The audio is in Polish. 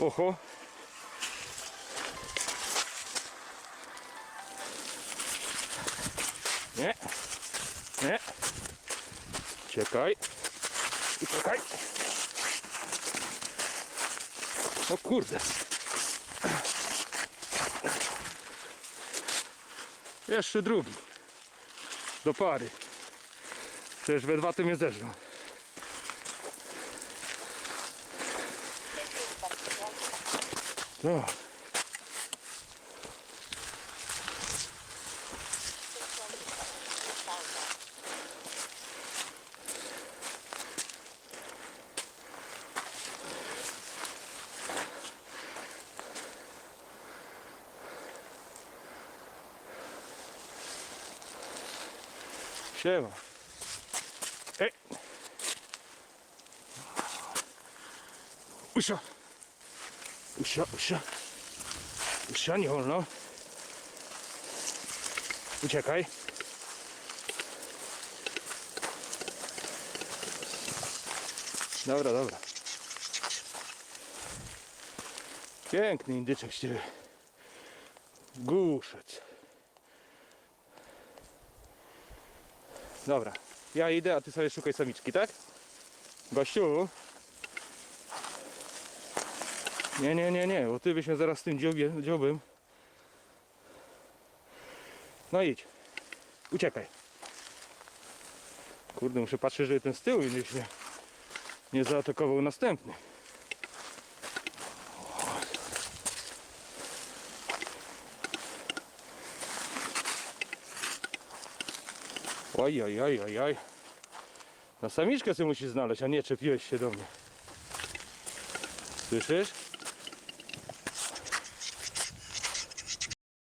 Oho. Nie. Nie. Czekaj. I czekaj. O kurde. Jeszcze drugi. Do pary. Przecież we dwa to mnie zeżrą. Então, Siema. Ej. Usiadł. Usza, usza. Usza, nie wolno. Uciekaj. Dobra, dobra. Piękny indyczek z ciebie. Dobra, ja idę, a ty sobie szukaj samiczki, tak? Gościu. Nie, nie, nie, nie, bo ty byś mnie zaraz z tym dziobem. No idź. Uciekaj. Kurde, muszę patrzeć, żeby ten z tyłu nie się nie zaatakował następny. Oj, oj, oj, oj, oj. Na samiczkę sobie musisz znaleźć, a nie czepiłeś się do mnie. Słyszysz?